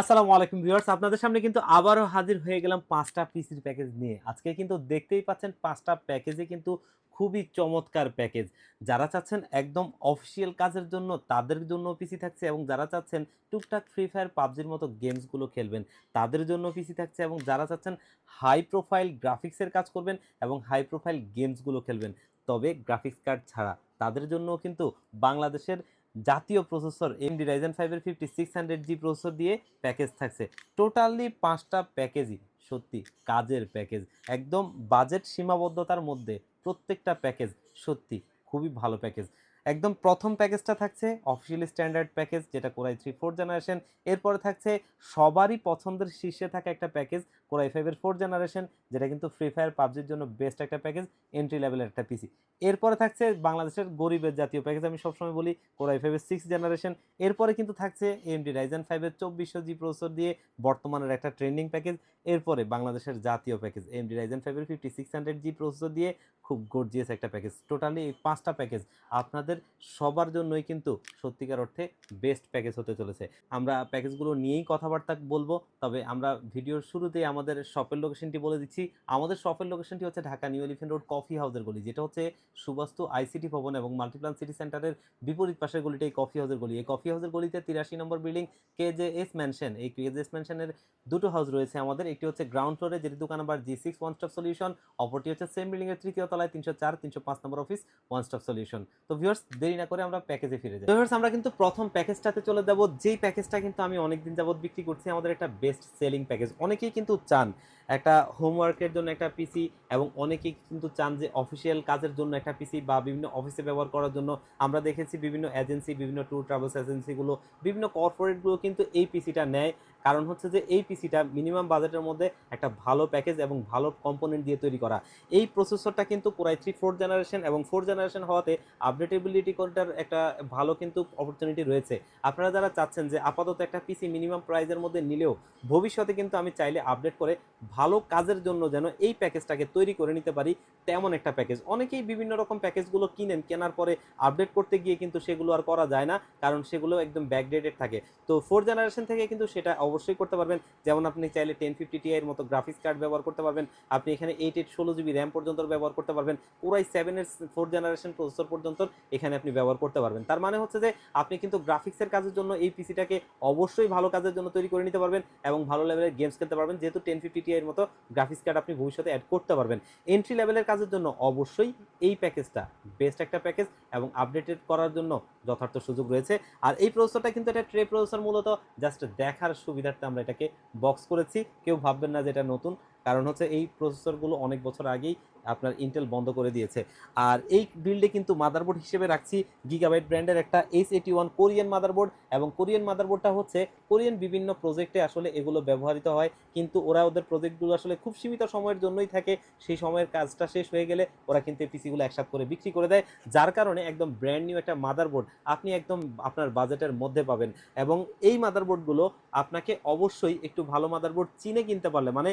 আসসালামু আলাইকুম ভিউয়ার্স, আপনাদের সামনে কিন্তু আবারও হাজির হয়ে গেলাম পাঁচটা পিসির প্যাকেজ নিয়ে। আজকে কিন্তু দেখতেই পাচ্ছেন পাঁচটা প্যাকেজে কিন্তু খুবই চমৎকার প্যাকেজ। যারা চাচ্ছেন একদম অফিসিয়াল কাজের জন্য, তাদের জন্য পিসি থাকছে এবং যারা চাচ্ছেন টুকটাক ফ্রি ফায়ার পাবজির মতো গেমসগুলো খেলবেন, তাদের জন্য পিসি থাকছে এবং যারা চাচ্ছেন হাই প্রোফাইল গ্রাফিক্সের কাজ করবেন এবং হাই প্রোফাইল গেমসগুলো খেলবেন। তবে গ্রাফিক্স কার্ড ছাড়া তাদের জন্য কিন্তু বাংলাদেশের জাতীয় প্রসেসর এমডি রাইজেন ফাইভের fifty six hundred G processor দিয়ে প্যাকেজ থাকছে। টোটালি পাঁচটা প্যাকেজই সত্যি, কাজের প্যাকেজ একদম বাজেট সীমাবদ্ধতার মধ্যে প্রত্যেকটা প্যাকেজ সত্যি, খুবই ভালো প্যাকেজ একদম প্রথম প্যাকেজটা থাকছে অফিসিয়ালি স্ট্যান্ডার্ড প্যাকেজ যেটা Core i three four generation এরপরে থাকছে সবারই পছন্দের শীর্ষে থাকা একটা প্যাকেজ কোরাই ফাইভের ফোর জেনারেশন যেটা কিন্তু ফ্রি ফায়ার পাবজির জন্য বেস্ট একটা প্যাকেজ এন্ট্রি লেভেলের একটা পিসি এরপরে থাকছে বাংলাদেশের গরিবের জাতীয় প্যাকেজ আমি সবসময় বলি কোরাই ফাইভের সিক্স জেনারেশন এরপরে কিন্তু থাকছে এমডি রাইজেন ফাইভের চব্বিশশো জি প্রসেসর দিয়ে বর্তমানের একটা ট্রেন্ডিং প্যাকেজ এরপরে বাংলাদেশের জাতীয় প্যাকেজ এমডি রাইজেন ফাইভের fifty six hundred G processor দিয়ে খুব গর্জিয়াস একটা প্যাকেজ টোটালি এই পাঁচটা প্যাকেজ আপনাদের সবার জন্যই কিন্তু সত্যিকার অর্থে বেস্ট প্যাকেজ হতে চলেছে। আমরা প্যাকেজগুলো নিয়েই কথাবার্তা বলব, তবে আমরা ভিডিওর শুরুতেই আমাদের শপের লোকেশনটি বলে দিচ্ছি। আমাদের শপের লোকেশনটি হচ্ছে Dhaka new Elephant road coffee হাউসের গলি, যেটা হচ্ছে সুবাস্তু আইসিটি ভবন এবং মাল্টিপ্লান সিটি সেন্টারের বিপরীত পাশের গলিটা এই কফি হাউসের গলি। এই কফি হাউসের গলিতে তিরাশি নম্বর building K J S mansion এই কে জে এস ম্যানশনের দুটো হাউস রয়েছে আমাদের। একটি হচ্ছে গ্রাউন্ড ফ্লোরে যেটি দোকান number G six one stop solution অপরটি হচ্ছে সেম বিল্ডিং এর তৃতীয় তলায় তিনশো চার, তিনশো পাঁচ নম্বর অফিস ওয়ান স্টপ সলিউশন তো ভিউয়ার্স দেরি না করে আমরা প্যাকেজে ফিরে যাই। ভিউয়ার্স আমরা কিন্তু প্রথম প্যাকেজটাতে চলে যাব। যেই প্যাকেজটা কিন্তু আমি অনেকদিন যাবত বিক্রি করছি, আমাদের একটা বেস্ট সেলিং প্যাকেজ অনেকেই কিন্তু চান একটা হোমওয়ার্কের জন্য একটা পিসি এবং অনেকেই কিন্তু চান যে অফিসিয়াল কাজের জন্য একটা পিসি বা বিভিন্ন অফিসে ব্যবহার করার জন্য। আমরা দেখেছি বিভিন্ন এজেন্সি বিভিন্ন ট্যুর ট্রাভেলস এজেন্সিগুলো বিভিন্ন কর্পোরেটগুলো কিন্তু এই পিসিটা নেয়। কারণ হচ্ছে যে এই পিসিটা মিনিমাম বাজেটের মধ্যে একটা ভালো প্যাকেজ এবং ভালো কম্পোনেন্ট দিয়ে তৈরি করা। এই প্রসেসরটা কিন্তু পুরাই থ্রি ফোর জেনারেশন এবং ফোর জেনারেশন হওয়াতে আপডেটেবিলিটি কোনটার একটা ভালো কিন্তু অপরচুনিটি রয়েছে। আপনারা যারা চাচ্ছেন যে আপাতত একটা পিসি মিনিমাম প্রাইজের মধ্যে নিলেও ভবিষ্যতে কিন্তু আমি চাইলে আপডেট করে ভালো কাজের জন্য যেন এই প্যাকেজটাকে তৈরি করে নিতে পারি তেমন একটা প্যাকেজ। অনেকেই বিভিন্ন রকম প্যাকেজগুলো কিনেন, কেনার পরে আপডেট করতে গিয়ে কিন্তু সেগুলো আর করা যায় না, কারণ সেগুলো একদম ব্যাকডেটেড থাকে। তো ফোর জেনারেশন থেকে কিন্তু সেটা অবশ্যই করতে পারবেন। যেমন আপনি চাইলে টেন ফিফটি টিআইয়ের মতো গ্রাফিক্স কার্ড ব্যবহার করতে পারবেন। আপনি এখানে এইট এইট ষোলো জিবি র্যাম পর্যন্ত ব্যবহার করতে পারবেন। পুরাই সেভেনের ফোর জেনারেশন প্রসেসর পর্যন্ত এখানে আপনি ব্যবহার করতে পারবেন। তার মানে হচ্ছে যে আপনি কিন্তু গ্রাফিক্সের কাজের জন্য এই পিসিটাকে অবশ্যই ভালো কাজের জন্য তৈরি করে নিতে পারবেন এবং ভালো লেভেলের গেমস খেলতে পারবেন। যেহেতু টেন ফিফটি টিআইয়ের মতো গ্রাফিক্স কার্ড আপনি ভবিষ্যতে অ্যাড করতে পারবেন। এন্ট্রি লেভেলের কাজের জন্য অবশ্যই এই প্যাকেজটা বেস্ট একটা প্যাকেজ এবং আপডেটেড করার জন্য যথার্থ সুযোগ রয়েছে। আর এই প্রসেসরটা কিন্তু এটা ট্রে প্রসেসর মূলত জাস্ট দেখার সুবিধার্থে আমরা এটাকে বক্স করেছি। কেউ ভাববেন না যে এটা নতুন। কারণ হচ্ছে এই প্রসেসরগুলো অনেক বছর আগেই আপনার ইন্টেল বন্ধ করে দিয়েছে। আর এই বিল্ডে কিন্তু মাদারবোর্ড হিসেবে রাখছি গিগাবাইট ব্র্যান্ডের একটা H eighty one Korean motherboard এবং কোরিয়ান মাদারবোর্ডটা হচ্ছে কোরিয়ান বিভিন্ন প্রজেক্টে আসলে এগুলো ব্যবহৃত হয়। কিন্তু ওরা ওদের প্রজেক্টগুলো আসলে খুব সীমিত সময়ের জন্যই থাকে। সেই সময়ের কাজটা শেষ হয়ে গেলে ওরা কিন্তু এই পিসিগুলো একসাথে করে বিক্রি করে দেয়। যার কারণে একদম ব্র্যান্ড নিউ একটা মাদারবোর্ড আপনি একদম আপনার বাজেটের মধ্যে পাবেন। এবং এই মাদারবোর্ডগুলো আপনাকে অবশ্যই একটু ভালো মাদারবোর্ড চিনে কিনতে পারলে মানে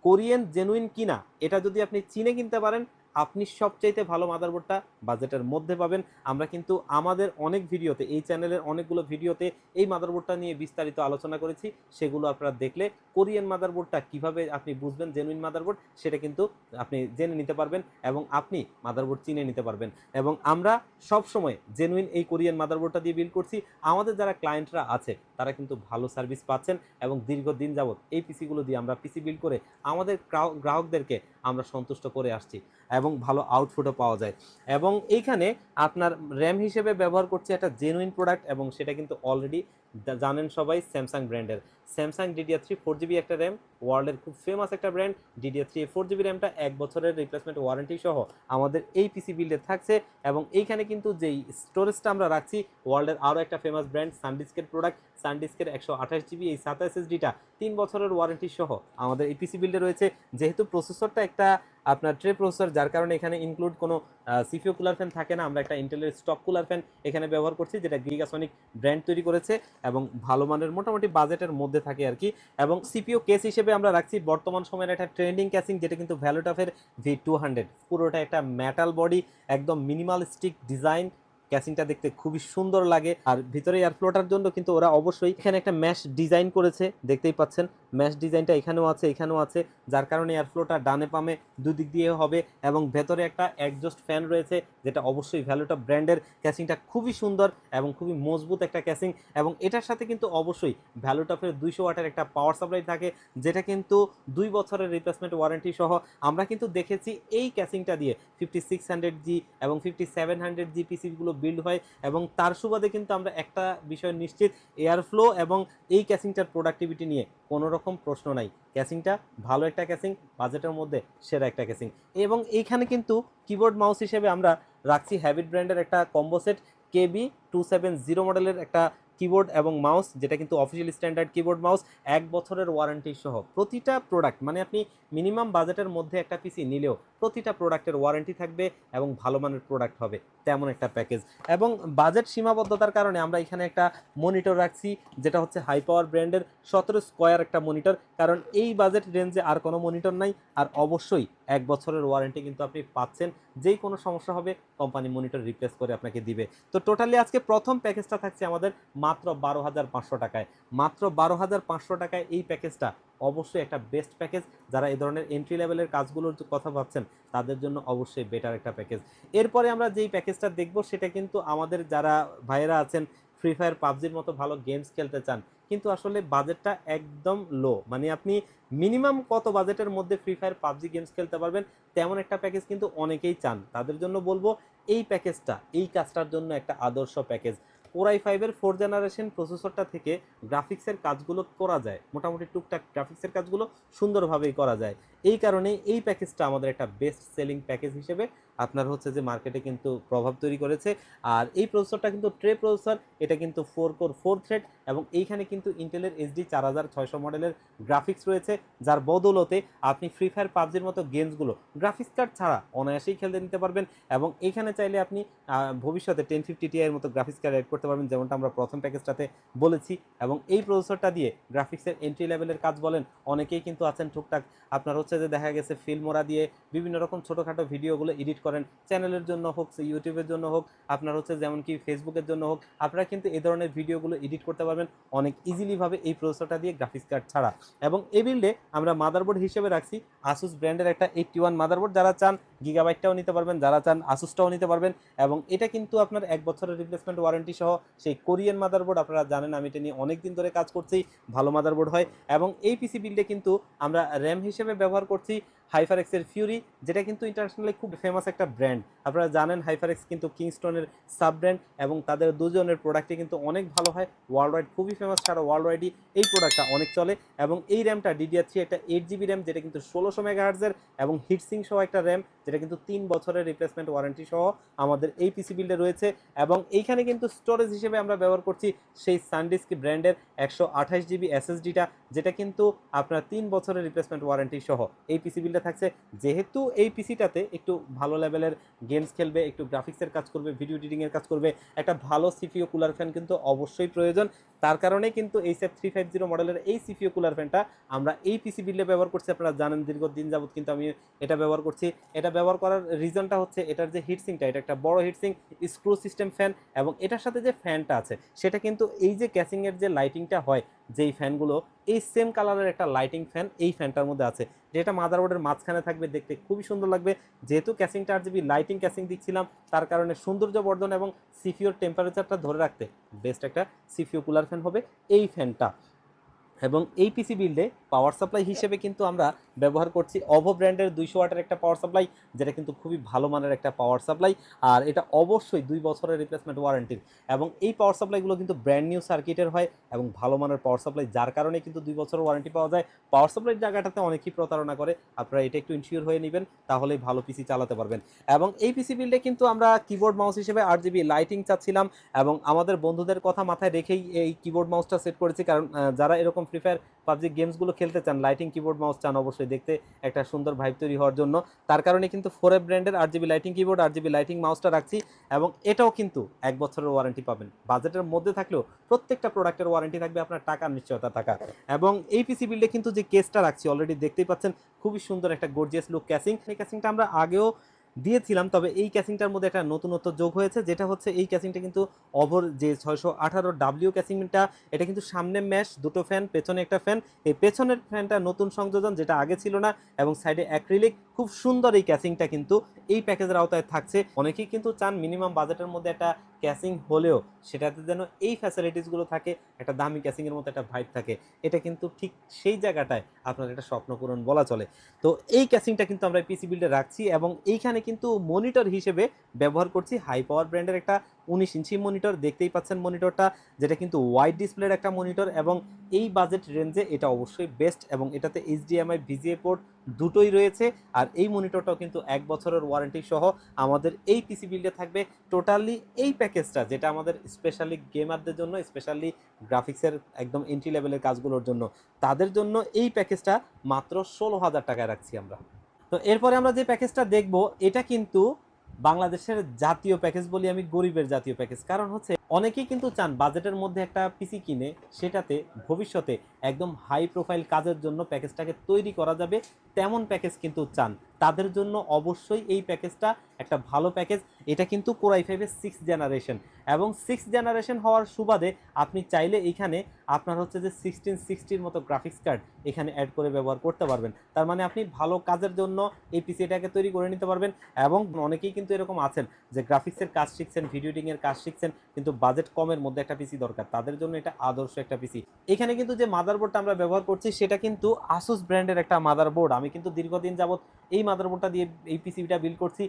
কোরিয়ান জেনুইন কিনা এটা যদি আপনি চিনে কিনতে পারেন আপনি সবচাইতে ভালো মাদারবোর্ডটা বাজেটের মধ্যে পাবেন। আমরা কিন্তু আমাদের অনেক ভিডিওতে, এই চ্যানেলের অনেকগুলো ভিডিওতে এই মাদারবোর্ডটা নিয়ে বিস্তারিত আলোচনা করেছি। সেগুলো আপনারা দেখলে কোরিয়ান মাদারবোর্ডটা কীভাবে আপনি বুঝবেন জেনুইন মাদারবোর্ড সেটা কিন্তু আপনি জেনে নিতে পারবেন এবং আপনি মাদারবোর্ড চিনে নিতে পারবেন। এবং আমরা সব সময় জেনুইন এই কোরিয়ান মাদারবোর্ডটা দিয়ে বিল করছি। আমাদের যারা ক্লায়েন্টরা আছে, তারা কিন্তু ভালো সার্ভিস পাচ্ছেন এবং দীর্ঘদিন যাবত এই পিসিগুলো দিয়ে আমরা পিসি বিল করে আমাদের গ্রাহকদেরকে আমরা সন্তুষ্ট করে আসছি এবং ভালো আউটপুটও পাওয়া যায়। এবং এইখানে আপনার র্যাম হিসেবে ব্যবহার করছে একটা জেনুইন প্রোডাক্ট এবং সেটা কিন্তু অলরেডি জানেন সবাই স্যামসাং ব্র্যান্ডের Samsung DDR three four GB একটা র্যাম ওয়ার্ল্ডের খুব ফেমাস একটা brand DDR three four GB র্যামটা এক বছরের রিপ্লেসমেন্ট ওয়ারেন্টি সহ আমাদের এই পিসি বিল্ডে থাকছে এবং এইখানে কিন্তু যেই স্টোরেজটা আমরা রাখছি ওয়ার্ল্ডের আরও একটা ফেমাস ব্র্যান্ড সানডিস্কের প্রোডাক্ট সানডিস্কের একশো আঠাশ জিবি এই সাতাশ এসডিটা তিন বছরের ওয়ারেন্টি সহ আমাদের এই পিসি বিল্ডে রয়েছে। যেহেতু প্রসেসরটা একটা আপনার ট্রে প্রসেসর যার কারণে এখানে ইনক্লুড কোনো সিপিও কুলার ফ্যান থাকে না। আমরা একটা ইন্টেলের স্টক কুলার ফ্যান এখানে ব্যবহার করছি, যেটা গ্রিগাসনিক ব্র্যান্ড তৈরি করেছে এবং ভালো মানের মোটামুটি বাজেটের মধ্যে থাকে আর কি। এবং সিপিও কেস হিসেবে আমরা রাখছি বর্তমান সময়ের একটা ট্রেন্ডিং ক্যাসিং যেটা কিন্তু ভ্যালুটাফের ভি টু হান্ড্রেড পুরোটা একটা মেটাল বডি একদম মিনিমালিস্টিক ডিজাইন ক্যাসিংটা দেখতে খুবই সুন্দর লাগে। আর ভিতরে এয়ার ফ্লোটার জন্য কিন্তু ওরা অবশ্যই এখানে একটা ম্যাশ ডিজাইন করেছে, দেখতেই পাচ্ছেন। ম্যাশ ডিজাইনটা এখানেও আছে এখানেও আছে। যার কারণে এয়ার ফ্লোটা ডানে পামে, দুদিক দিয়ে হবে এবং ভেতরে একটা একজস্ট ফ্যান রয়েছে, যেটা অবশ্যই ভ্যালুটা ব্র্যান্ডের ক্যাসিংটা খুবই সুন্দর এবং খুবই মজবুত একটা ক্যাসিং এবং এটার সাথে কিন্তু অবশ্যই ভ্যালুটপের দুইশো ওয়াটের একটা পাওয়ার সাপ্লাই থাকে, যেটা কিন্তু দুই বছরের রিপ্লেসমেন্ট ওয়ারেন্টি সহ আমরা কিন্তু দেখেছি এই ক্যাসিংটা দিয়ে ফিফটি সিক্স হান্ড্রেড জি এবং ফিফটি সেভেন হান্ড্রেড জি পিসিগুলো বিল্ড হয় এবং তার সুবাদে কিন্তু আমরা একটা বিষয় নিশ্চিত এয়ার ফ্লো এবং এই ক্যাসিংটার প্রোডাক্টিভিটি নিয়ে কোনো রকম প্রশ্ন নাই। ক্যাসিংটা ভালো একটা ক্যাসিং বাজেটের মধ্যে সেরা একটা ক্যাসিং এবং এইখানে কিন্তু কিবোর্ড মাউস হিসেবে আমরা রাখছি হ্যাবিট ব্র্যান্ডের একটা combo set KB two seven zero মডেলের একটা কিবোর্ড এবং মাউস যেটা কিন্তু অফিসিয়াল স্ট্যান্ডার্ড কিবোর্ড মাউস এক বছরের ওয়ারেন্টি সহ প্রতিটা প্রোডাক্ট মানে আপনি মিনিমাম বাজেটের মধ্যে একটা পিসি নিলেও প্রতিটা প্রোডাক্টের ওয়ারেন্টি থাকবে এবং ভালো মানের প্রোডাক্ট হবে, তেমন একটা প্যাকেজ এবং বাজেট সীমাবদ্ধতার কারণে আমরা এখানে একটা মনিটর রাখছি, যেটা হচ্ছে হাই পাওয়ার ব্র্যান্ডের সতেরো স্কোয়ার একটা মনিটর কারণ এই বাজেট রেঞ্জে আর কোনো মনিটর নাই, আর অবশ্যই এক বছরের ওয়ারেন্টি কিন্তু আপনি পাচ্ছেন। যেই কোনো সমস্যা হবে কোম্পানি মনিটর রিপ্লেস করে আপনাকে দিবে। তো টোটালি আজকে প্রথম প্যাকেজটা থাকছে আমাদের মাত্র বারো হাজার পাঁচশো টাকায়। মাত্র বারো হাজার পাঁচশো টাকায় এই প্যাকেজটা অবশ্যই একটা বেস্ট প্যাকেজ যারা এই ধরনের এন্ট্রি লেভেলের কাজগুলোর কথা ভাবছেন, তাদের জন্য অবশ্যই বেটার একটা প্যাকেজ এরপরে আমরা যেই প্যাকেজটা দেখব, সেটা কিন্তু আমাদের যারা ভাইয়েরা আছেন ফ্রি ফায়ার পাবজির মতো ভালো গেমস খেলতে চান কিন্তু আসলে বাজেটটা একদম লো মানে আপনি মিনিমাম কত বাজেটের মধ্যে ফ্রি ফায়ার পাবজি গেমস খেলতে পারবেন, তেমন একটা প্যাকেজ কিন্তু অনেকেই চান। তাদের জন্য বলব, এই প্যাকেজটা এই কাজটার জন্য একটা আদর্শ প্যাকেজ কোরাই ফাইভের ফোর জেনারেশন প্রসেসরটা থেকে গ্রাফিক্সের কাজগুলো করা যায়। মোটামুটি টুকটাক গ্রাফিক্সের কাজগুলো সুন্দরভাবেই করা যায়। এই কারণে এই প্যাকেজটা আমাদের একটা বেস্ট সেলিং প্যাকেজ হিসেবে আপনার হচ্ছে যে মার্কেটে কিন্তু প্রভাব তৈরি করেছে। আর এই প্রসেসরটা কিন্তু ট্রে প্রসেসর এটা কিন্তু ফোর কোর ফোর থ্রেড এবং এইখানে কিন্তু ইন্টেলের এইচডি চার হাজার ছয়শো মডেলের গ্রাফিক্স রয়েছে, যার বদৌলতে আপনি ফ্রি ফায়ার পাবজির মতো গেমসগুলো গ্রাফিক্স কার্ড ছাড়া অনায়াসেই খেলতে নিতে পারবেন এবং এইখানে চাইলে আপনি ভবিষ্যতে টেন ফিফটি টি এর মতো গ্রাফিক্স কার্ড অ্যাড করতে পারবেন, যেমনটা আমরা প্রথম প্যাকেজটাতে বলেছি এবং এই প্রসেসরটা দিয়ে গ্রাফিক্সের এন্ট্রি লেভেলের কাজ বলেন, অনেকেই কিন্তু আছেন টুকটাক। আপনার হচ্ছে যে দেখা গেছে ফিল্মোরা দিয়ে বিভিন্ন রকম ছোটোখাটো ভিডিওগুলো এডিট করেন চ্যানেলের জন্য হোক ইউটিউবের জন্য হোক, আপনার হচ্ছে যেমন কি ফেসবুকের জন্য হোক, আপনারা কিন্তু এই ধরনের ভিডিওগুলো এডিট করতে পারবেন অনেক ইজিলিভাবে এই প্রসেসরটা দিয়ে গ্রাফিক্স কার্ড ছাড়া। এবং এই বিল্ডে আমরা মাদারবোর্ড হিসেবে রাখছি আসুস ব্র্যান্ডের একটা এইটটি ওয়ান মাদারবোর্ড যারা চান গিগাবাইটটাও নিতে পারবেন, যারা চান আসুসটাও নিতে পারবেন এবং এটা কিন্তু আপনার এক বছরের রিপ্লেসমেন্ট ওয়ারেন্টি সহ সেই কোরিয়ান মাদারবোর্ড আপনারা জানেন, আমি এটা নিয়ে অনেক দিন ধরে কাজ করছি, ভালো মাদারবোর্ড হয় এবং এই পিসি বিল্ডে কিন্তু আমরা র্যাম হিসেবে ব্যবহার করছি হাইফার এক্সের ফিউরি যেটা কিন্তু ইন্টারন্যাশনালি খুব ফেমাস একটা ব্র্যান্ড আপনারা জানেন হাইফারেক্স কিন্তু কিংস্টনের সাব ব্র্যান্ড এবং তাদের দুজনের প্রোডাক্টই কিন্তু অনেক ভালো হয় ওয়ার্ল্ড ওয়াইড খুবই ফেমাস সারা ওয়ার্ল্ড ওয়াইডই এই প্রোডাক্টটা অনেক চলে এবং এই র্যামটা ডিডিআর থ্রি একটা এইট জিবি র্যাম যেটা কিন্তু ষোলোশো মেগাহার্জের এবং হিটসিং সহ একটা র্যাম যেটা কিন্তু তিন বছরের রিপ্লেসমেন্ট ওয়ারেন্টি সহ আমাদের এই পিসি বিল্ডে রয়েছে এবং এইখানে কিন্তু স্টোরেজ হিসেবে আমরা ব্যবহার করছি সেই সানডিস্ক ব্র্যান্ডের একশো আঠাশ জিবি এসএসডিটা যেটা কিন্তু আপনার তিন বছরের রিপ্লেসমেন্ট ওয়ারেন্টি সহ এই পিসি বিল্ডে থাকছে। যেহেতু এই পিসিটাতে একটু ভালো লেভেলের গেমস খেলবে, একটু গ্রাফিক্সের কাজ করবে ভিডিও এডিটিংয়ের কাজ করবে, একটা ভালো সিপিও কুলার ফ্যান কিন্তু অবশ্যই প্রয়োজন। তার কারণে কিন্তু এই সেফ থ্রি ফাইভ জিরো মডেলের এই সিপিও কুলার ফ্যানটা আমরা এই পিসি বিল্ডে ব্যবহার করছি। আপনারা জানেন দীর্ঘদিন যাবত কিন্তু আমি এটা ব্যবহার করছি। এটা ব্যবহার করার রিজনটা হচ্ছে এটার যে হিটসিংটা এটা একটা বড় হিটসিং স্ক্রু সিস্টেম ফ্যান এবং এটার সাথে যে ফ্যানটা আছে, সেটা কিন্তু এই যে ক্যাসিংয়ের যে লাইটিংটা হয়, যেই ফ্যানগুলো এই সেম কালারের একটা লাইটিং ফ্যান এই ফ্যানটার মধ্যে আছে, যেটা মাদারবোর্ডের মাঝখানে থাকবে, দেখতে খুবই সুন্দর লাগবে। যেহেতু ক্যাসিংটা আর জিবি লাইটিং ক্যাসিং দিচ্ছিলাম, তার কারণে সৌন্দর্য বর্ধন এবং সিফিওর টেম্পারেচারটা ধরে রাখতে বেস্ট একটা সিফিও কুলার ফ্যান হবে এই ফ্যানটা এবং এই পিসি বিল্ডে পাওয়ার সাপ্লাই হিসেবে কিন্তু আমরা ব্যবহার করছি অভো ব্র্যান্ডের দুইশো ওয়াটের একটা পাওয়ার সাপ্লাই যেটা কিন্তু খুবই ভালো মানের একটা পাওয়ার সাপ্লাই আর এটা অবশ্যই দুই বছরের রিপ্লেসমেন্ট ওয়ারেন্টির এবং এই পাওয়ার সাপ্লাইগুলো কিন্তু ব্র্যান্ড নিউ সার্কিটের হয় এবং ভালো মানের পাওয়ার সাপ্লাই যার কারণে কিন্তু দুই বছরের ওয়ারেন্টি পাওয়া যায়। পাওয়ার সাপ্লাইয়ের জায়গাটাতে অনেকেই প্রতারণা করে, আপনারা এটা একটু ইনশিওর হয়ে নেবেন, তাহলেই ভালো পিসি চালাতে পারবেন। এবং এই পিসি বিল্ডে কিন্তু আমরা কিবোর্ড মাউস হিসেবে আট জিবি লাইটিং চাচ্ছিলাম এবং আমাদের বন্ধুদের কথা মাথায় রেখেই এই কিবোর্ড মাউসটা সেট করেছি, কারণ যারা এরকম ফ্রি ফায়ার পাবজি গেমসগুলো খেলতে চান লাইটিং কিবোর্ড মাউস চান অবশ্যই দেখতে একটা সুন্দর ভাইব তৈরি হওয়ার জন্য। তার কারণে কিন্তু ফোর ব্র্যান্ডের আট জিবি লাইটিং কিবোর্ড আট জিবি লাইটিং মাউসটা রাখছি এবং এটাও কিন্তু এক বছরের ওয়ারেন্টি পাবেন। বাজেটের মধ্যে থাকলেও প্রত্যেকটা প্রোডাক্টের ওয়ারেন্টি থাকবে, আপনার টাকার নিশ্চয়তা থাকা এবং এই পিসি বিল্ডে কিন্তু যে কেসটা রাখছি অলরেডি দেখতেই পাচ্ছেন, খুবই সুন্দর একটা গর্জিয়াস লুক ক্যাসিং এই ক্যাসিংটা আমরা আগেও দিয়েছিলাম, তবে এই ক্যাসিংটার মধ্যে একটা নতুনত্ব যোগ হয়েছে, যেটা হচ্ছে এই ক্যাসিংটা কিন্তু ওভার যে ছয়শো আঠারো ডাব্লিউ ক্যাসিংটা, এটা কিন্তু সামনে ম্যাশ দুটো ফ্যান পেছনে একটা ফ্যান এই পেছনের ফ্যানটা নতুন সংযোজন, যেটা আগে ছিল না, এবং সাইডে অ্যাক্রিলিক খুব সুন্দর এই ক্যাসিংটা কিন্তু এই প্যাকেজের আওতায় থাকছে। অনেকেই কিন্তু চান মিনিমাম বাজেটের মধ্যে একটা ক্যাশিং হলেও সেটাতে যেন এই ফ্যাসিলিটিসগুলো থাকে, একটা দামি ক্যাশিংয়ের মতো একটা ভাইব থাকে। এটা কিন্তু ঠিক সেই জায়গাটায় আপনার একটা স্বপ্নপূরণ বলা চলে। তো এই ক্যাশিংটা কিন্তু আমরা পিসি বিল্ডে রাখছি এবং এইখানে কিন্তু মনিটর হিসেবে ব্যবহার করছি হাই পাওয়ার ব্র্যান্ডের একটা উনিশ ইঞ্চি মনিটর দেখতেই পাচ্ছেন মনিটরটা যেটা কিন্তু ওয়াইড ডিসপ্লের একটা মনিটর এবং এই বাজেট রেঞ্জে এটা অবশ্যই বেস্ট এবং এটাতে এইচডিএমআই ভিজিএ পোর্ট দুটোই রয়েছে আর এই মনিটরটাও কিন্তু এক বছরের ওয়ারেন্টি সহ আমাদের এই পিসি বিল্ডে থাকবে। টোটালি এই প্যাকেজটা যেটা আমাদের স্পেশালি গেমারদের জন্য স্পেশালি গ্রাফিক্সের একদম এন্ট্রি লেভেলের কাজগুলোর জন্য, তাদের জন্য এই প্যাকেজটা মাত্র ষোলো হাজার টাকায় রাখছি আমরা। তো এরপরে আমরা যে প্যাকেজটা দেখব, এটা কিন্তু বাংলাদেশের জাতীয় প্যাকেজ বলি আমি গরিবের জাতীয় প্যাকেজ কারণ হচ্ছে অনেকেই কিন্তু চান বাজেটের মধ্যে একটা পিসি কিনে সেটাতে ভবিষ্যতে একদম হাই প্রোফাইল কাজের জন্য প্যাকেজটাকে তৈরি করা যাবে, তেমন প্যাকেজ কিন্তু চান। তাদের জন্য অবশ্যই এই প্যাকেজটা একটা ভালো প্যাকেজ। এটা কিন্তু কোরাই ফাইভের সিক্স জেনারেশন এবং সিক্স জেনারেশন হওয়ার সুবাদে আপনি চাইলে এখানে আপনার হচ্ছে যে সিক্সটিন সিক্সটির মতো গ্রাফিক্স কার্ড এখানে অ্যাড করে ব্যবহার করতে পারবেন। তার মানে আপনি ভালো কাজের জন্য এই পিসিটাকে তৈরি করে নিতে পারবেন এবং অনেকেই কিন্তু এরকম আছেন যে গ্রাফিক্সের কাজ শিখছেন ভিডিও এডিংয়ের কাজ শিখছেন, কিন্তু বাজেট কমের মধ্যে একটা পিসি দরকার। তাদের জন্য এটা আদর্শ একটা পিসি এখানে কিন্তু যে মাদারবোর্ডটা আমরা ব্যবহার করছি, সেটা কিন্তু আসুস ব্র্যান্ডের একটা মাদারবোর্ড আমি কিন্তু দীর্ঘদিন যাবত এই মাদারবোর্ডটা দিয়ে এই পিসিটা বিল করছি।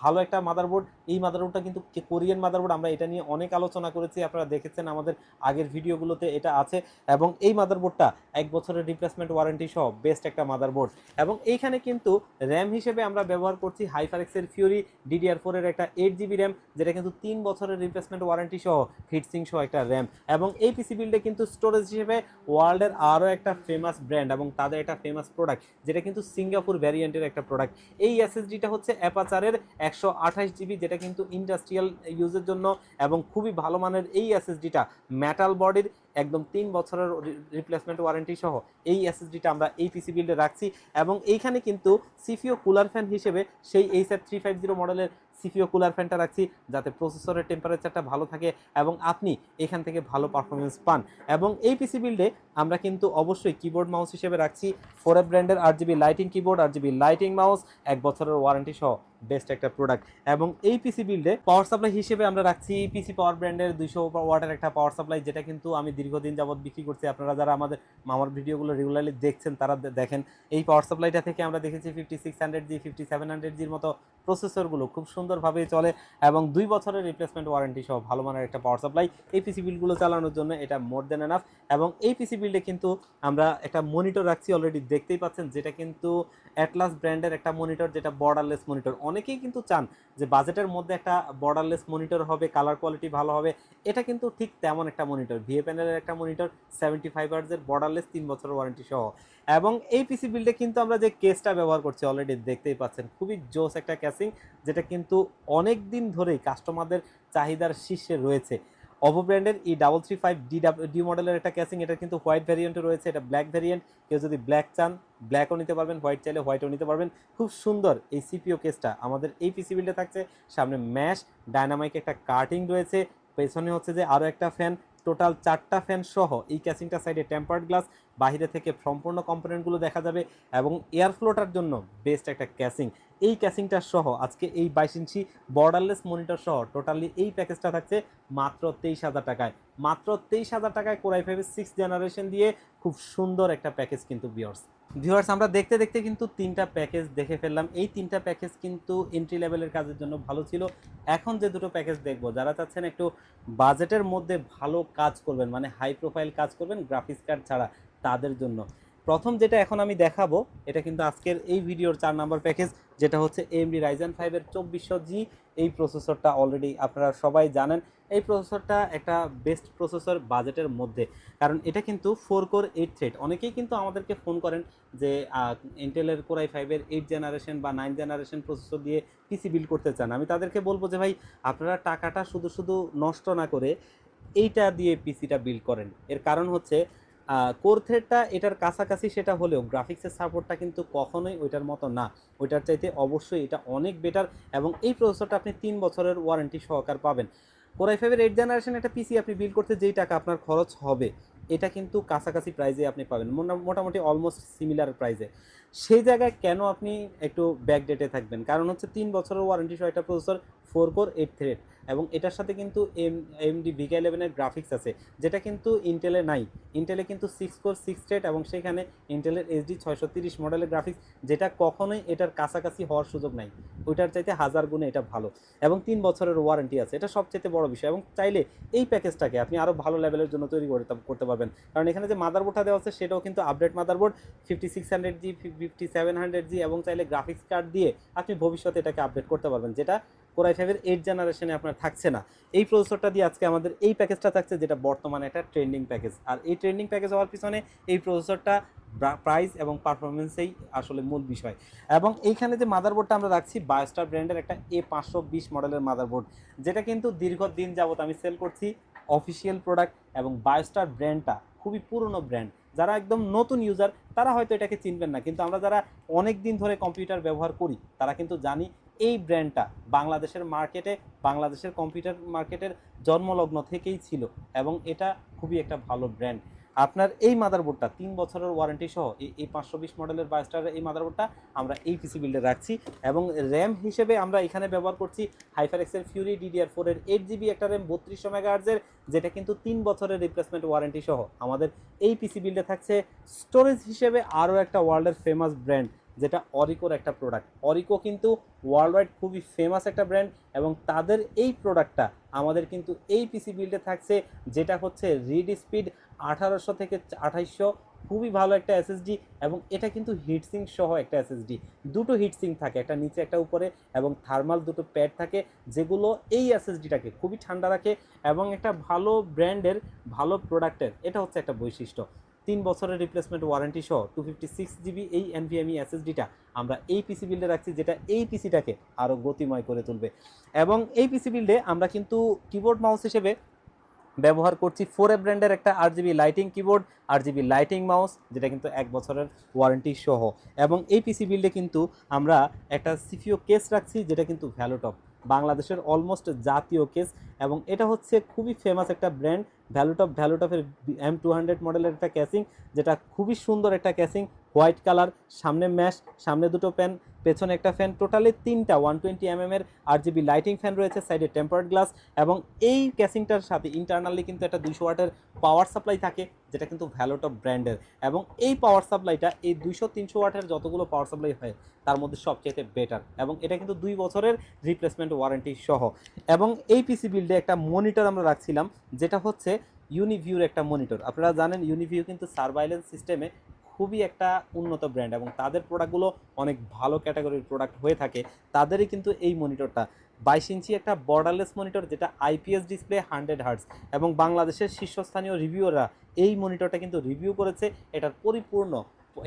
ভালো একটা মাদারবোর্ড এই মাদারবোর্ডটা কিন্তু কোরিয়ান মাদারবোর্ড আমরা এটা নিয়ে অনেক আলোচনা করেছি, আপনারা দেখেছেন আমাদের আগের ভিডিওগুলোতে এটা আছে। এবং এই মাদারবোর্ডটা এক বছরের রিপ্লেসমেন্ট ওয়ারেন্টি সহ বেস্ট একটা মাদারবোর্ড এবং এইখানে কিন্তু র্যাম হিসেবে আমরা ব্যবহার করছি হাইফারেক্সের ফিউরি ডিডিআর ফোরের একটা এইট জিবি র্যাম যেটা কিন্তু তিন বছরের রিপ্লেসমেন্ট ওয়ারেন্টি সহ হিটসিং সহ একটা র্যাম এবং এই পিসি বিল্ডে কিন্তু স্টোরেজ হিসেবে ওয়ার্ল্ডের আরও একটা ফেমাস ব্র্যান্ড এবং তাদের একটা ফেমাস প্রোডাক্ট যেটা কিন্তু সিঙ্গাপুর ভ্যারিয়েন্টের একটা প্রোডাক্ট এই এসএসডিটা হচ্ছে অ্যাপাচারের একশো আঠাশ জিবি, যেটা কিন্তু ইন্ডাস্ট্রিয়াল ইউজের জন্য এবং খুবই ভালো মানের এই এসএসডিটা মেটাল বডির একদম তিন বছরের রিপ্লেসমেন্ট ওয়ারেন্টি সহ এই এসএসডিটা আমরা এই পিসি বিল্ডে রাখছি এবং এইখানে কিন্তু সিফিও কুলার ফ্যান হিসেবে সেই এইচআর থ্রি ফাইভ জিরো মডেলের সিপিও কুলার ফ্যানটা রাখছি যাতে প্রসেসরের টেম্পারেচারটা ভালো থাকে এবং আপনি এখান থেকে ভালো পারফরমেন্স পান। এবং এই পিসি বিল্ডে আমরা কিন্তু অবশ্যই কিবোর্ড মাউস হিসেবে রাখছি। ফোর ব্র্যান্ডের আর জিবি লাইটিং কিবোর্ড আর জিবি লাইটিং মাউস এক বছরের ওয়ারেন্টি সহ বেস্ট একটা প্রোডাক্ট এবং এই পিসি বিল্ডে পাওয়ার সাপ্লাই হিসেবে আমরা রাখছি পিসি পাওয়ার ব্র্যান্ডের দুইশো ওয়াটের একটা পাওয়ার সাপ্লাই যেটা কিন্তু আমি দীর্ঘদিন যাবত বিক্রি করছি। আপনারা যারা আমাদের মামার ভিডিওগুলো রেগুলারলি দেখছেন, তারা দেখেন। এই পাওয়ার সাপ্লাইটা থেকে আমরা দেখেছি fifty six hundred G fifty seven hundred জির মতো প্রসেসরগুলো খুব সুন্দরভাবে চলে এবং দুই বছরের রিপ্লেসমেন্ট ওয়ারেন্টি সহ ভালো মানের একটা পাওয়ার সাপ্লাই এই পিসি বিলগুলো চালানোর জন্য এটা মোর দেন এনাফ এবং এই পিসি বিল্ডে কিন্তু আমরা একটা মনিটর রাখছি অলরেডি দেখতেই পাচ্ছেন যেটা কিন্তু অ্যাটলাস ব্র্যান্ডের একটা মনিটর যেটা বর্ডারলেস মনিটর অনেকেই কিন্তু চান যে বাজেটের মধ্যে একটা বর্ডারলেস মনিটর হবে কালার কোয়ালিটি ভালো হবে। এটা কিন্তু ঠিক তেমন একটা মনিটর ভিএ প্যানেলের একটা মনিটর সেভেন্টি ফাইভ আর্সের বর্ডারলেস তিন বছরের ওয়ারেন্টি সহ। এবং এই পিসি বিল্ডে কিন্তু আমরা যে কেসটা ব্যবহার করছি অলরেডি দেখতেই পাচ্ছেন, খুবই জোস একটা ক্যাসিং যেটা কিন্তু অনেক দিন ধরেই কাস্টমারদের চাহিদার শীর্ষে রয়েছে। অপো ব্র্যান্ডের E double three five D D মডেলের একটা ক্যাসিং এটা কিন্তু হোয়াইট ভ্যারিয়েন্টও রয়েছে, এটা ব্ল্যাক ভ্যারিয়েন্ট কেউ যদি ব্ল্যাক চান ব্ল্যাকও নিতে পারবেন হোয়াইট চাইলে হোয়াইটও নিতে পারবেন। খুব সুন্দর এই সিপিও কেসটা আমাদের এই পিসি বিল্ডে থাকছে। সামনে ম্যাশ ডায়নামাইক একটা কার্টিং রয়েছে। পেছনে হচ্ছে যে আরও একটা ফ্যান টোটাল চারটা ফ্যান সহ এই ক্যাসিংটা সাইডে টেম্পার্ড গ্লাস বাইরে থেকে সম্পূর্ণ কম্পোনেন্টগুলো দেখা যাবে এবং এয়ার ফ্লোটার জন্য বেস্ট একটা ক্যাসিং এই ক্যাসিংটা সহ আজকে এই বাইশ ইঞ্চি বর্ডারলেস মনিটর সহ টোটালি এই প্যাকেজটা থাকছে মাত্র তেইশ হাজার টাকায়। মাত্র তেইশ হাজার টাকায় কোরাই ফাইভের সিক্স জেনারেশন দিয়ে খুব সুন্দর একটা প্যাকেজ কিন্তু বিয়ার্স ভিউয়ার্স আমরা দেখতে দেখতে কিন্তু তিনটা প্যাকেজ দেখে ফেললাম। এই তিনটা প্যাকেজ কিন্তু এন্ট্রি লেভেলের কাজের জন্য ভালো ছিল। এখন যে দুটো প্যাকেজ দেখব, যারা চাচ্ছেন একটু বাজেটের মধ্যে ভালো কাজ করবেন মানে হাই প্রোফাইল কাজ করবেন গ্রাফিক্স কার্ড ছাড়া তাদের জন্য। প্রথম যেটা এখন আমি দেখাবো, এটা কিন্তু আজকের এই ভিডিওর চার নম্বর প্যাকেজ যেটা হচ্ছে এমডি রাইজেন ফাইভের চব্বিশশো জি এই প্রসেসরটা অলরেডি আপনারা সবাই জানেন। এই প্রসেসরটা একটা বেস্ট প্রসেসর বাজেটের মধ্যে। কারণ এটা কিন্তু ফোর কোর এইট থ্রেড অনেকেই কিন্তু আমাদেরকে ফোন করেন যে ইন্টেলের কোরাই ফাইভের এইট জেনারেশন বা নাইন জেনারেশন প্রসেসর দিয়ে পিসি বিল করতে চান। আমি তাদেরকে বলব যে, ভাই, আপনারা টাকাটা শুধু শুধু নষ্ট না করে এইটা দিয়ে পিসিটা বিল্ড করেন। এর কারণ হচ্ছে কোর থ্রেডটা এটার কাছাকাছি সেটা হলেও গ্রাফিক্সের সাপোর্টটা কিন্তু কখনোই ওইটার মতো না। ওইটার চাইতে অবশ্যই এটা অনেক বেটার এবং এই প্রসেসরটা আপনি তিন বছরের ওয়ারেন্টি সহকার পাবেন। কোরাই ফাইভের এইট জেনারেশন একটা পিসি আপনি বিল করতে যেই টাকা আপনার খরচ হবে, এটা কিন্তু কাছাকাছি প্রাইজে আপনি পাবেন। মোটা- মোটামুটি অলমোস্ট সিমিলার প্রাইজে সেই জায়গায় কেন আপনি একটু ব্যাকডেটে থাকবেন? কারণ হচ্ছে তিন বছরের ওয়ারেন্টি সহ একটা processor four core eight thread এবং এটার সাথে কিন্তু এম এমডি ভিকা ইলেভেনের গ্রাফিক্স আছে, যেটা কিন্তু ইন্টেলে নাই। ইন্টেলে কিন্তু সিক্স কোর সিক্স থ্রেড এবং সেখানে ইন্টেলের এইচডি ছয়শো তিরিশ মডেলের গ্রাফিক্স যেটা কখনোই এটার কাছাকাছি হওয়ার সুযোগ নাই। ওইটার চাইতে হাজার গুণে এটা ভালো এবং তিন বছরের ওয়ারেন্টি আছে। এটা সবচেয়ে বড় বিষয় এবং চাইলে এই প্যাকেজটাকে আপনি আরও ভালো লেভেলের জন্য তৈরি করতে করতে পারবেন। কারণ এখানে যে মাদারবোর্ডটা দেওয়া আছে, সেটাও কিন্তু update motherboard fifty six hundred G fifty seven hundred G এবং চাইলে গ্রাফিক্স কার্ড দিয়ে আপনি ভবিষ্যতে এটাকে আপডেট করতে পারবেন, যেটা কোরাই ফাইভের এইট জেনারেশনে আপনার থাকছে না। এই প্রসেসরটা দিয়ে আজকে আমাদের এই প্যাকেজটা থাকছে, যেটা বর্তমানে একটা ট্রেন্ডিং প্যাকেজ আর এই ট্রেন্ডিং প্যাকেজ হওয়ার পিছনে এই প্রসেসরটা প্রাইস এবং পারফরমেন্সেই আসলে মূল বিষয়। এবং এইখানে যে মাদারবোর্ডটা আমরা রাখছি বায়োস্টার ব্র্যান্ডের একটা এ পাঁচশো বিশ মডেলের মাদারবোর্ড যেটা কিন্তু দীর্ঘদিন যাবত আমি সেল করছি অফিসিয়াল প্রোডাক্ট এবং বায়োস্টার ব্র্যান্ডটা খুবই পুরনো ব্র্যান্ড যারা একদম নতুন ইউজার তারা হয়তো এটাকে চিনবেন না। কিন্তু আমরা যারা অনেক দিন ধরে কম্পিউটার ব্যবহার করি, তারা কিন্তু জানি এই ব্র্যান্ডটা বাংলাদেশের মার্কেটে বাংলাদেশের কম্পিউটার মার্কেটের জন্মলগ্ন থেকেই ছিল এবং এটা খুবই একটা ভালো ব্র্যান্ড আপনার এই মাদারবোর্ডটা তিন বছরের ওয়ারেন্টি সহ এই- পাঁচশো বিশ মডেলের বাইস্টারের এই মাদারবোর্ডটা আমরা এই পিসি বিল্ডে রাখছি এবং র্যাম হিসেবে আমরা এখানে ব্যবহার করছি হাইফার এক্সের ফিউরি ডিডিআর ফোরের এইট জিবি একটা র্যাম বত্রিশশো মেগাহার্জের যেটা কিন্তু তিন বছরের রিপ্লেসমেন্ট ওয়ারেন্টি সহ আমাদের এই পিসি বিল্ডে থাকছে। স্টোরেজ হিসেবে আরও একটা ওয়ার্ল্ডের ফেমাস ব্র্যান্ড যেটা অরিকোর একটা প্রোডাক্ট অরিকো কিন্তু ওয়ার্ল্ড ওয়াইড খুবই ফেমাস একটা ব্র্যান্ড এবং তাদের এই প্রোডাক্টটা আমাদের কিন্তু এই পিসি বিল্ডে থাকছে, যেটা হচ্ছে রিড স্পিড আঠারোশো থেকে আঠাইশশো খুবই ভালো একটা এসএসডি এবং এটা কিন্তু হিটসিং সহ একটা এসএসডি দুটো হিটসিং থাকে, একটা নিচে, একটা উপরে এবং থার্মাল দুটো প্যাড থাকে যেগুলো এই এসএসডিটাকে খুবই ঠান্ডা রাখে এবং একটা ভালো ব্র্যান্ডের, ভালো প্রোডাক্টের এটা হচ্ছে একটা বৈশিষ্ট্য। তিন বছরের রিপ্লেসমেন্ট ওয়ারেন্টি সহ টু ফিফটি সিক্স জিবি এই এনভিএমই এসএসডিটা আমরা এই পিসি বিল্ডে রাখছি যেটা এই পিসিটাকে আরও গতিময় করে তুলবে। এবং এই পিসি বিল্ডে আমরা কিন্তু কিবোর্ড মাউস হিসেবে ব্যবহার করছি ফোরে ব্র্যান্ডের একটা R GB lighting keyboard R GB lighting mouse যেটা কিন্তু এক বছরের ওয়ারেন্টি সহ। এবং এই পিসি বিল্ডে কিন্তু আমরা একটা সিপিও কেস রাখছি, যেটা কিন্তু ভ্যালোটপ বাংলাদেশের অলমোস্ট জাতীয় কেস এবং এটা হচ্ছে খুবই ফেমাস একটা ব্র্যান্ড ভ্যালুটপ ভ্যালুটপের এম টু হান্ড্রেড মডেলের একটা ক্যাসিং যেটা খুবই সুন্দর একটা ক্যাসিং হোয়াইট কালার সামনে ম্যাশ সামনে দুটো ফ্যান পেছনে একটা ফ্যান টোটালি তিনটা ওয়ান টোয়েন্টি এম এর আর জিবি লাইটিং ফ্যান রয়েছে সাইডে টেম্পার্ড গ্লাস এবং এই ক্যাসিংটার সাথে ইন্টারনালি কিন্তু একটা দুইশো ওয়াটের পাওয়ার সাপ্লাই থাকে, যেটা কিন্তু ভ্যালোটপ ব্র্যান্ডের। এবং এই পাওয়ার সাপ্লাইটা এই দুইশো, তিনশো ওয়াটের যতগুলো পাওয়ার সাপ্লাই হয়, তার মধ্যে সবচেয়ে বেটার এবং এটা কিন্তু দুই বছরের রিপ্লেসমেন্ট ওয়ারেন্টি সহ। এবং এই পিসি বিল্ডে একটা মনিটর আমরা রাখছিলাম, যেটা হচ্ছে ইউনিভিউর একটা মনিটর আপনারা জানেন ইউনিভিউ কিন্তু সার্ভাইলেন্স সিস্টেমে খুবই একটা উন্নত ব্র্যান্ড এবং তাদের প্রোডাক্টগুলো অনেক ভালো ক্যাটাগরির প্রোডাক্ট হয়ে থাকে। তাদেরই কিন্তু এই মনিটরটা বাইশ ইঞ্চি একটা বর্ডারলেস মনিটর যেটা আইপিএস ডিসপ্লে হান্ড্রেড হার্টস এবং বাংলাদেশের শীর্ষস্থানীয় রিভিউরা এই মনিটরটা কিন্তু রিভিউ করেছে। এটার পরিপূর্ণ,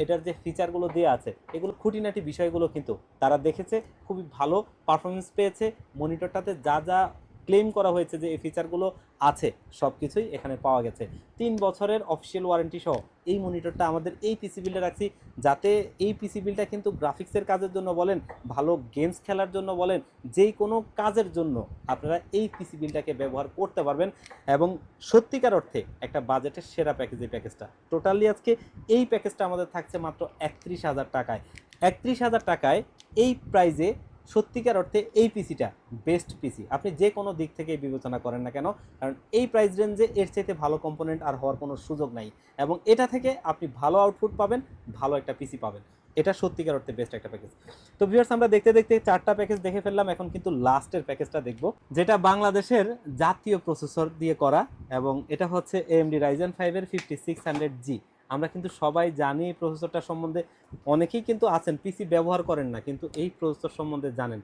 এটার যে ফিচারগুলো দেওয়া আছে, এগুলো খুঁটিনাটি বিষয়গুলো কিন্তু তারা দেখেছে, খুবই ভালো পারফরমেন্স পেয়েছে। মনিটরটাতে যা যা ক্লেম করা হয়েছে যে এই ফিচারগুলো আছে সব কিছুই এখানে পাওয়া গেছে। তিন বছরের অফিসিয়াল ওয়ারেন্টি সহ এই মনিটরটা আমাদের এই পিসি বিলটা রাখছি, যাতে এই পিসি বিলটা কিন্তু গ্রাফিক্সের কাজের জন্য বলেন, ভালো গেমস খেলার জন্য বলেন, যেই কোনো কাজের জন্য আপনারা এই পিসি বিলটাকে ব্যবহার করতে পারবেন। এবং সত্যিকার অর্থে একটা বাজেটের সেরা প্যাকেজ এই প্যাকেজটা টোটালি আজকে এই প্যাকেজটা আমাদের থাকছে মাত্র একত্রিশ হাজার টাকায়। একত্রিশ হাজার টাকায় এই প্রাইজে সত্যিকার অর্থে এই পিসিটা বেস্ট পিসি আপনি যে কোনো দিক থেকে বিবেচনা করেন না কেন, কারণ এই প্রাইস রেঞ্জে এর চাইতে ভালো কম্পোনেন্ট আর হওয়ার কোনো সুযোগ নাই। এবং এটা থেকে আপনি ভালো আউটপুট পাবেন, ভালো একটা পিসি পাবেন। এটা সত্যিকার অর্থে বেস্ট একটা প্যাকেজ তো ভিউয়ার্স আমরা দেখতে দেখতে চারটা প্যাকেজ দেখে ফেললাম, এখন কিন্তু লাস্টের প্যাকেজটা দেখব, যেটা বাংলাদেশের জাতীয় প্রসেসর দিয়ে করা, এবং এটা হচ্ছে এএমডি রাইজেন ফাইভের ফিফটি সিক্স হান্ড্রেড জি আমরা কিন্তু সবাই জানি প্রসেসরটা সম্বন্ধে। অনেকেই কিন্তু আছেন পিসি ব্যবহার করেন না, কিন্তু এই প্রসেসর সম্বন্ধে জানেন।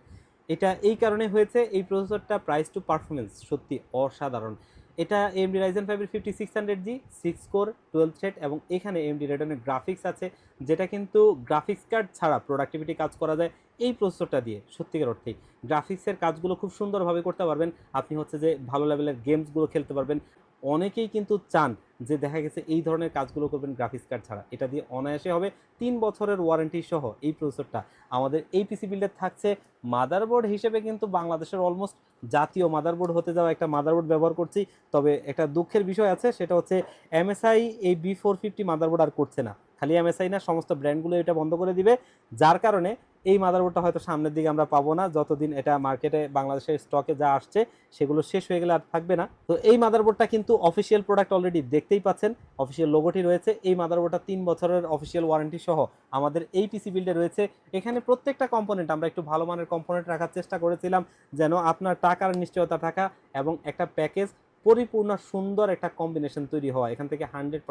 এটা এই কারণে হয়েছে, এই প্রসেসরটা প্রাইস টু পারফরমেন্স সত্যি অসাধারণ। এটা এমডি রাইজেন ফাইভের fifty six hundred G six core twelve thread এবং এখানে এমডি রেডনের গ্রাফিক্স আছে, যেটা কিন্তু গ্রাফিক্স কার্ড ছাড়া প্রোডাক্টিভিটি কাজ করা যায় এই প্রসেসরটা দিয়ে, সত্যিকার অর্থেই। গ্রাফিক্সের কাজগুলো খুব সুন্দরভাবে করতে পারবেন। আপনি হচ্ছে যে ভালো লেভেলের গেমসগুলো খেলতে পারবেন। অনেকেই কিন্তু চান যে দেখা গেছে এই ধরনের কাজগুলো করবেন গ্রাফিক্স কার্ড ছাড়া। এটা দিয়ে অনায়াসে হবে। তিন বছরের ওয়ারেন্টি সহ এই প্রসেসরটা আমাদের এই পিসি বিল্ডার থাকছে মাদারবোর্ড হিসেবে কিন্তু বাংলাদেশের অলমোস্ট জাতীয় মাদারবোর্ড হতে যাওয়া একটা মাদারবোর্ড ব্যবহার করছি। তবে একটা দুঃখের বিষয় আছে, সেটা হচ্ছে এমএসআই এই বি ফোর ফিফটি মাদারবোর্ড আর করছে না। খালি এমএসআই না, সমস্ত ব্র্যান্ডগুলো এটা বন্ধ করে দিবে, যার কারণে এই মাদারবোর্ডটা হয়তো সামনের দিকে আমরা পাবো না, যতদিন এটা মার্কেটে বাংলাদেশের স্টকে যা আসছে, সেগুলো শেষ হয়ে গেলে আর থাকবে না। তো এই মাদারবোর্ডটা কিন্তু অফিসিয়াল প্রোডাক্ট অলরেডি দেখতেই পাচ্ছেন অফিসিয়াল লোগোটি রয়েছে, এই মাদারবোর্ডটা তিন বছরের অফিসিয়াল ওয়ারেন্টি সহ আমাদের এই পিসি বিল্ডে রয়েছে। এখানে প্রত্যেকটা কম্পোনেন্ট আমরা একটু ভালো মানের কম্পোনেন্ট রাখার চেষ্টা করেছিলাম, যেন আপনার টাকার নিশ্চয়তা থাকা এবং একটা প্যাকেজ পরিপূর্ণ সুন্দর একটা কম্বিনেশন তৈরি হওয়া, এখান থেকে হান্ড্রেড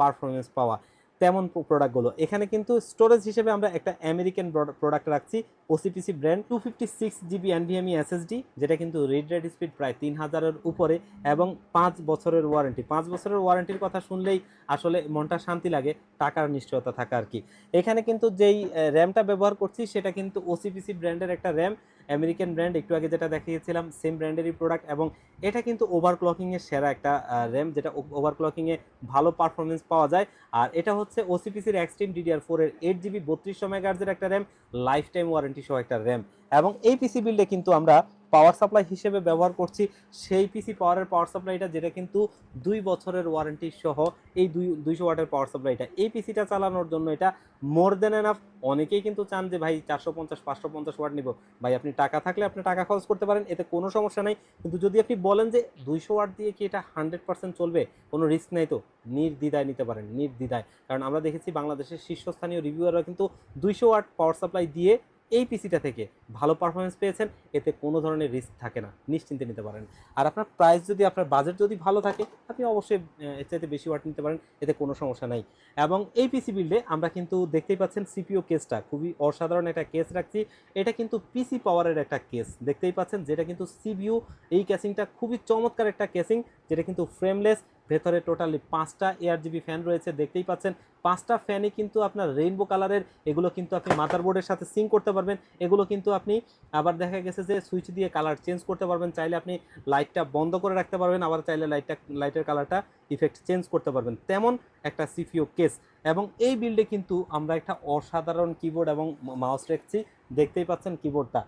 পারফরমেন্স পাওয়া। তেমন প্রোডাক্টগুলো এখানে কিন্তু স্টোরেজ হিসেবে আমরা একটা আমেরিকান প্রোডাক্ট রাখছি OCPC brand two fifty six GB NVMe SSD যেটা কিন্তু রিড রেড স্পিড প্রায় তিন হাজারের উপরে এবং পাঁচ বছরের ওয়ারেন্টি পাঁচ বছরের ওয়ারেন্টির কথা শুনলেই আসলে মনটা শান্তি লাগে, টাকার নিশ্চয়তা থাকা আর কি। এখানে কিন্তু যেই র্যামটা ব্যবহার করছি, সেটা কিন্তু ওসিপিসি ব্র্যান্ডের একটা র্যাম আমেরিকান ব্র্যান্ড, একটু আগে যেটা দেখিয়েছিলাম সেম ব্র্যান্ডেরই প্রোডাক্ট এবং এটা কিন্তু ওভারক্লকিংয়ের সেরা একটা র্যাম যেটা ওভারক্লকিংয়ে ভালো পারফরমেন্স পাওয়া যায়। আর এটা হচ্ছে ওসিপিসির এক্সট্রিম ডিডিআর ফোরের এইট জিবি বত্রিশশো মেগাহার্জের একটা র্যাম লাইফ টাইম ওয়ারেন্টি সহ একটা র্যাম এবং এই পিসি বিল্ডে কিন্তু আমরা পাওয়ার সাপ্লাই হিসেবে ব্যবহার করছি, সেই পিসি পাওয়ারের পাওয়ার সাপ্লাইটা যেটা কিন্তু দুই বছরের ওয়ারেন্টি সহ এই দুই, দুইশো ওয়াটের পাওয়ার সাপ্লাইটা এই পিসিটা চালানোর জন্য এটা মোর দেন এনাফ অনেকেই কিন্তু চান যে, ভাই, চারশো পঞ্চাশ, পাঁচশো পঞ্চাশ ওয়াট নিব। ভাই, আপনি টাকা থাকলে আপনি টাকা খরচ করতে পারেন, এতে কোনো সমস্যা নেই। কিন্তু যদি আপনি বলেন যে, দুইশো ওয়াট দিয়ে কি এটা হান্ড্রেড পার্সেন্ট চলবে, কোনো রিস্ক নেই তো। নির্দ্বিধায় নিতে পারেন, নির্দ্বিধায়। কারণ আমরা দেখেছি বাংলাদেশের শীর্ষস্থানীয় রিভিউয়াররা কিন্তু দুইশো ওয়াট পাওয়ার সাপ্লাই দিয়ে এই পিসিটা থেকে ভালো পারফরমেন্স পেয়েছেন, এতে কোনো ধরনের রিস্ক থাকে না। নিশ্চিন্তে নিতে পারেন। আর আপনার প্রাইস যদি, আপনার বাজেট যদি ভালো থাকে, আপনি অবশ্যই এর চাইতে বেশি ওয়াট নিতে পারেন, এতে কোনো সমস্যা নাই। এবং এই পিসি বিল্ডে আমরা কিন্তু দেখতেই পাচ্ছেন সিপিও কেসটা খুবই অসাধারণ একটা কেস রাখছি। এটা কিন্তু পিসি পাওয়ারের একটা কেস দেখতেই পাচ্ছেন যেটা কিন্তু সিবিউ এই কেসিংটা খুবই চমৎকার একটা কেসিং যেটা কিন্তু ফ্রেমলেস ভেতরে টোটালি পাঁচটা এয়ার জিবি ফ্যান রয়েছে, দেখতেই পাচ্ছেন। পাঁচটা ফ্যানই কিন্তু আপনার রেইনবো কালারের এগুলো কিন্তু আপনি মাদারবোর্ডের সাথে সিঙ্ক করতে পারবেন। এগুলো কিন্তু আপনি আবার দেখা গেছে যে সুইচ দিয়ে কালার চেঞ্জ করতে পারবেন। চাইলে আপনি লাইটটা বন্ধ করে রাখতে পারবেন, আবার চাইলে লাইটটা লাইটের কালারটা ইফেক্ট চেঞ্জ করতে পারবেন। তেমন একটা সিপিও কেস এবং এই বিল্ডে কিন্তু আমরা একটা অসাধারণ কিবোর্ড এবং মাউস রেখেছি। দেখতেই পাচ্ছেন কিবোর্ডটা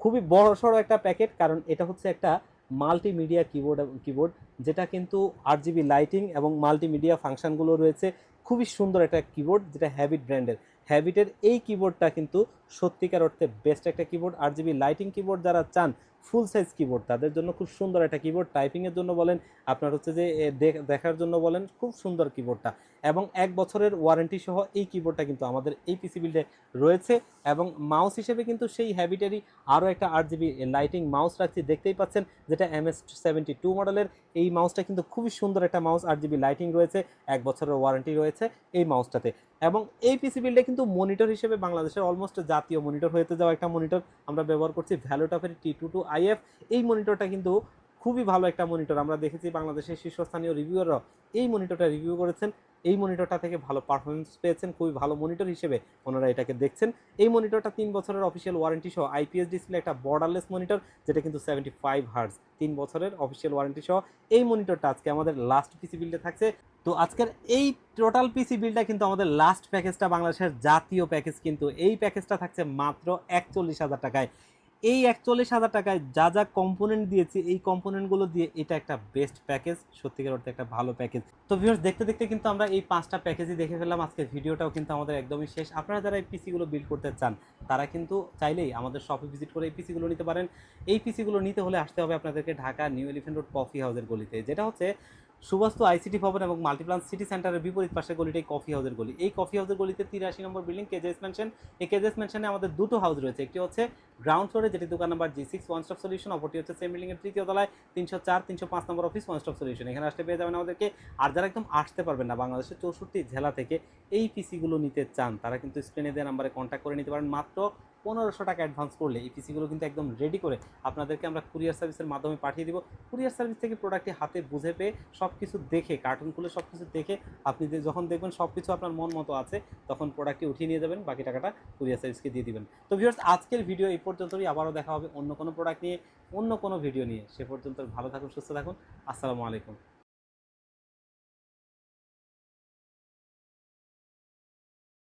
খুবই বড় সড়ো একটা প্যাকেট কারণ এটা হচ্ছে একটা মাল্টিমিডিয়া কিবোর্ড কিবোর্ড যেটা কিন্তু আট জিবি লাইটিং এবং মাল্টিমিডিয়া ফাংশানগুলো রয়েছে। খুবই সুন্দর একটা কিবোর্ড যেটা হ্যাবিট ব্র্যান্ডের হ্যাবিটের এই কিবোর্ডটা কিন্তু সত্যিকার অর্থে বেস্ট একটা কিবোর্ড আট জিবি লাইটিং কিবোর্ড যারা চান ফুল সাইজ কিবোর্ড তাদের জন্য খুব সুন্দর একটা কিবোর্ড টাইপিংয়ের জন্য বলেন, আপনার হচ্ছে যে দেখ- দেখার জন্য বলেন, খুব সুন্দর কিবোর্ডটা এবং এক বছরের ওয়ারেন্টি সহ এই কিবোর্ডটা কিন্তু আমাদের এই পিসি বিল্ডে রয়েছে। এবং মাউস হিসেবে কিন্তু সেই হ্যাবিটেরই আরও একটা আট জিবি লাইটিং মাউস রাখছি। দেখতেই পাচ্ছেন যেটা এম এস সেভেন্টি টু মডেলের এই মাউসটা কিন্তু খুবই সুন্দর একটা মাউস আট জিবি লাইটিং রয়েছে। এক বছরের ওয়ারেন্টি রয়েছে এই মাউসটাতে এবং এই পিসি বিল্ডে কিন্তু মনিটর হিসেবে বাংলাদেশের অলমোস্ট জাতীয় মনিটর হতে যাওয়া একটা মনিটর আমরা ব্যবহার করছি ভ্যালোটপের টি টু টু আইএফ, এই মনিটরটা কিন্তু খুবই ভালো একটা মনিটর। আমরা দেখেছি বাংলাদেশের শীর্ষস্থানীয় রিভিউয়াররাও এই মনিটরটা রিভিউ করেছেন। এই মনিটরটা থেকে ভালো পারফরমেন্স পেয়েছেন, খুবই ভালো মনিটর হিসেবে ওনারা এটাকে দেখছেন। এই মনিটরটা তিন বছরের অফিসিয়াল ওয়ারেন্টি সহ আইপিএস ডিসপ্লে একটা বর্ডারলেস মনিটর, যেটা কিন্তু সেভেন্টি ফাইভ হার্স তিন বছরের অফিসিয়াল ওয়ারেন্টি সহ এই মনিটরটা আজকে আমাদের লাস্ট পিসি বিল্ডে থাকছে। তো আজকের এই টোটাল পিসি বিলটা কিন্তু আমাদের লাস্ট প্যাকেজটা বাংলাদেশের জাতীয় প্যাকেজ কিন্তু এই প্যাকেজটা থাকছে মাত্র একচল্লিশ হাজার টাকায়। এই একচল্লিশ হাজার টাকায় যা যা কম্পোনেন্ট দিয়েছি, এই কম্পোনেন্টগুলো দিয়ে এটা একটা বেস্ট প্যাকেজ সত্যিকার অর্থে একটা ভালো প্যাকেজ তো ভিউয়ার্স দেখতে দেখতে কিন্তু আমরা এই পাঁচটা প্যাকেজই দেখে ফেললাম। আজকের ভিডিওটাও কিন্তু আমাদের একদমই শেষ। আপনারা যারা এই পিসিগুলো বিল্ড করতে চান, তারা কিন্তু চাইলেই আমাদের শপে ভিজিট করে এই পিসিগুলো নিতে পারেন। এই পিসিগুলো নিতে হলে আসতে হবে আপনাদেরকে Dhaka New Elephant Road coffee হাউসের গলিতে, যেটা হচ্ছে সুবাস্তু আইসিটি ভবন এবং মাল্টিপ্লান সিটি সেন্টারের বিপরীত পাশে গলিটাই কফি হাউসের গলি। এই কফি হাউসের গলিতে তিরাশি নম্বর বিল্ডিং কেজেস মেনশন এই কেজেস মেনশনে আমাদের দুটো হাউস রয়েছে। একটি হচ্ছে গ্রাউন্ড ফ্লোরে যেটি দোকান number G six one stop solution অপরটি হচ্ছে সেম বিল্ডিং এর তৃতীয় তলায় তিনশো চার, তিনশো পাঁচ নম্বর অফিস ওয়ান স্টপ সলিউশন এখানে আসতে পেয়ে যাবেন আমাদেরকে। আর যারা একদম আসতে পারবেন না বাংলাদেশের চৌষট্টি জেলা থেকে, এই পিসিগুলো নিতে চান, তারা কিন্তু স্ক্রিনে দেওয়া নাম্বারে কন্ট্যাক্ট করে নিতে পারেন। মাত্র পনেরোশো টাকা অ্যাডভান্স করলে এই পিসিগুলো কিন্তু একদম রেডি করে আপনাদেরকে আমরা কুরিয়ার সার্ভিসের মাধ্যমে পাঠিয়ে দিব। কুরিয়ার সার্ভিস থেকে প্রোডাক্টটি হাতে বুঝে পেয়ে সব কিছু দেখে কার্টুন খুলে সব কিছু দেখে আপনি যখন দেখবেন সব কিছু আপনার মন মতো আছে, তখন প্রোডাক্টটি উঠিয়ে নিয়ে যাবেন, বাকি টাকাটা কুরিয়ার সার্ভিসকে দিয়ে দিবেন। তো ভিউয়ার্স আজকের ভিডিও এই পর্যন্তই। আবারও দেখা হবে অন্য কোনো প্রোডাক্ট নিয়ে, অন্য কোনো ভিডিও নিয়ে। সে পর্যন্ত ভালো থাকুন, সুস্থ থাকুন। আসসালামু আলাইকুম।